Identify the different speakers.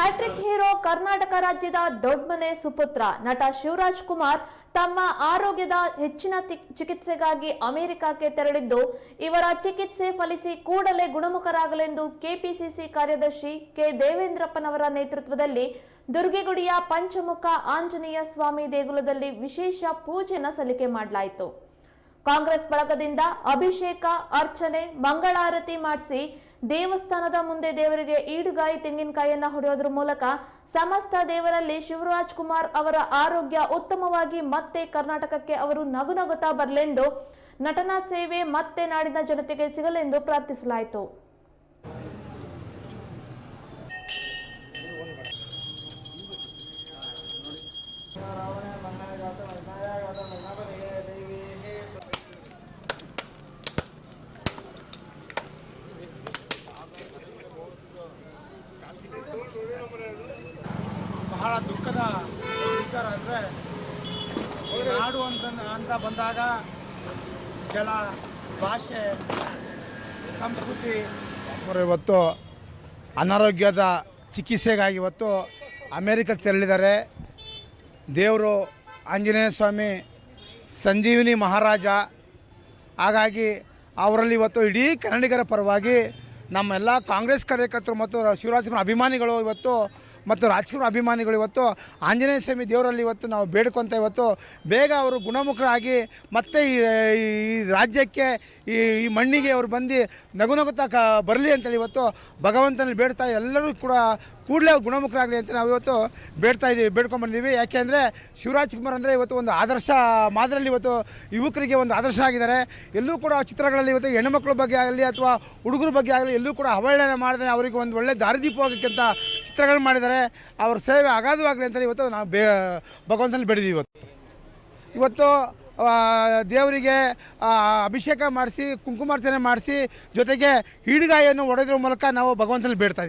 Speaker 1: Hat trick hero Karnataka ರಾಜ್ಯದ ದೊಡ್ಡಮನೆ ಸುಪುತ್ರ ನಟ ಶಿವರಾಜ್ ಕುಮಾರ್ ತಮ್ಮ ಆರೋಗ್ಯದ ಹೆಚ್ಚಿನ ಚಿಕಿತ್ಸೆಗಾಗಿ ಅಮೆರಿಕಕ್ಕೆ ತೆರಳಿದ್ದು, ಇವರ ಚಿಕಿತ್ಸೆ ಫಲಿಸಿ ಕೂಡಲೇ ಗುಣಮುಖರಾಗಲೆಂದು ಕೆಪಿಸಿಸಿ ಕಾರ್ಯದರ್ಶಿ ಕೆ. ದೇವೇಂದ್ರಪ್ಪನವರ ನೇತೃತ್ವದಲ್ಲಿ ದುರ್ಗೆಗುಡಿಯ ಪಂಚಮುಖ ಆಂಜನೇಯ ಸ್ವಾಮಿ ದೇಗುಲದಲ್ಲಿ ವಿಶೇಷ ಪೂಜೆನ ಸಲ್ಲಿಕೆ ಮಾಡಲಾಯಿತು. ಕಾಂಗ್ರೆಸ್ ಬಳಗದಿಂದ ಅಭಿಷೇಕ, ಅರ್ಚನೆ, ಮಂಗಳಾರತಿ ಮಾಡಿಸಿ ದೇವಸ್ಥಾನದ ಮುಂದೆ ದೇವರಿಗೆ ಈಡುಗಾಯಿ ತೆಂಗಿನಕಾಯಿಯನ್ನ ಹೊಡೆಯೋದ್ರ ಮೂಲಕ ಸಮಸ್ತ ದೇವರಲ್ಲಿ ಶಿವರಾಜ್ ಕುಮಾರ್ ಅವರ ಆರೋಗ್ಯ ಉತ್ತಮವಾಗಿ ಮತ್ತೆ ಕರ್ನಾಟಕಕ್ಕೆ ಅವರು ನಗುನಗುತ್ತಾ ಬರಲೆಂದು ನಟನಾ ಸೇವೆ ಮತ್ತೆ ನಾಡಿನ ಜನತೆಗೆ ಸಿಗಲೆಂದು ಪ್ರಾರ್ಥಿಸಲಾಯಿತು.
Speaker 2: ಬಹಳ ದುಃಖದ ವಿಚಾರ ಅಂದರೆ ನಾಡು ಅಂತ ಅಂತ ಬಂದಾಗ ಜಲ ಭಾಷೆ, ಸಂಸ್ಕೃತಿ ಇವತ್ತು ಅನಾರೋಗ್ಯದ ಚಿಕಿತ್ಸೆಗಾಗಿ ಇವತ್ತು ಅಮೇರಿಕಕ್ಕೆ ತೆರಳಿದ್ದಾರೆ. ದೇವರು ಆಂಜನೇಯ ಸ್ವಾಮಿ, ಸಂಜೀವಿನಿ ಮಹಾರಾಜ. ಹಾಗಾಗಿ ಅವರಲ್ಲಿ ಇವತ್ತು ಇಡೀ ಕನ್ನಡಿಗರ ಪರವಾಗಿ ನಮ್ಮೆಲ್ಲ ಕಾಂಗ್ರೆಸ್ ಕಾರ್ಯಕರ್ತರು ಮತ್ತು ಶಿವರಾಜ್ ಅಭಿಮಾನಿಗಳು ಇವತ್ತು ಮತ್ತು ರಾಜಕೀಯ ಅಭಿಮಾನಿಗಳು ಇವತ್ತು ಆಂಜನೇಯ ಸ್ವಾಮಿ ದೇವರಲ್ಲಿ ಇವತ್ತು ನಾವು ಬೇಡ್ಕೊತ ಇವತ್ತು ಬೇಗ ಅವರು ಗುಣಮುಖರಾಗಿ ಮತ್ತೆ ಈ ಈ ರಾಜ್ಯಕ್ಕೆ ಈ ಈ ಮಣ್ಣಿಗೆ ಅವರು ಬಂದು ನಗು ನಗುತ್ತಾ ಕ, ಬರಲಿ ಅಂತೇಳಿ ಇವತ್ತು ಭಗವಂತನಲ್ಲಿ ಬೇಡ್ತಾ ಎಲ್ಲರೂ ಕೂಡ ಕೂಡಲೇ ಗುಣಮುಖರಾಗಲಿ ಅಂತ ನಾವು ಇವತ್ತು ಬೇಡ್ತಾ ಇದ್ದೀವಿ ಬೇಡ್ಕೊಂಡ್ಬಂದಿದ್ದೀವಿ ಯಾಕೆಂದರೆ ಶಿವರಾಜ್ ಕುಮಾರ್ ಅಂದರೆ ಇವತ್ತು ಒಂದು ಆದರ್ಶ ಮಾದರಲ್ಲಿ ಇವತ್ತು ಯುವಕರಿಗೆ ಒಂದು ಆದರ್ಶ ಆಗಿದ್ದಾರೆ. ಎಲ್ಲೂ ಕೂಡ ಚಿತ್ರಗಳಲ್ಲಿ ಇವತ್ತು ಹೆಣ್ಣುಮಕ್ಕಳ ಬಗ್ಗೆ ಆಗಲಿ ಅಥವಾ ಹುಡುಗರ ಬಗ್ಗೆ ಆಗಲಿ ಎಲ್ಲೂ ಕೂಡ ಅವಹೇಳನ ಮಾಡಿದ್ರೆ ಅವರಿಗೆ ಒಂದು ಒಳ್ಳೆ ದಾರಿದೀಪವಾಗಕ್ಕಂತ ಚಿತ್ರಗಳು ಮಾಡಿದ್ದಾರೆ ಅವ್ರ ಸೇವೆ ಅಗಾಧವಾಗಲಿ ಅಂತ ಇವತ್ತು ನಾವು ಬೇ ಭಗವಂತನಲ್ಲಿ ಬೆಳೆದಿವಿ ಇವತ್ತು. ಇವತ್ತು ದೇವರಿಗೆ ಅಭಿಷೇಕ ಮಾಡಿಸಿ, ಕುಂಕುಮಾರ್ಚನೆ ಮಾಡಿಸಿ, ಜೊತೆಗೆ ಹಿಡಿಗಾಯನ್ನು ಒಡೆದ್ರ ಮೂಲಕ ನಾವು ಭಗವಂತನಲ್ಲಿ ಬೇಡ್ತಾ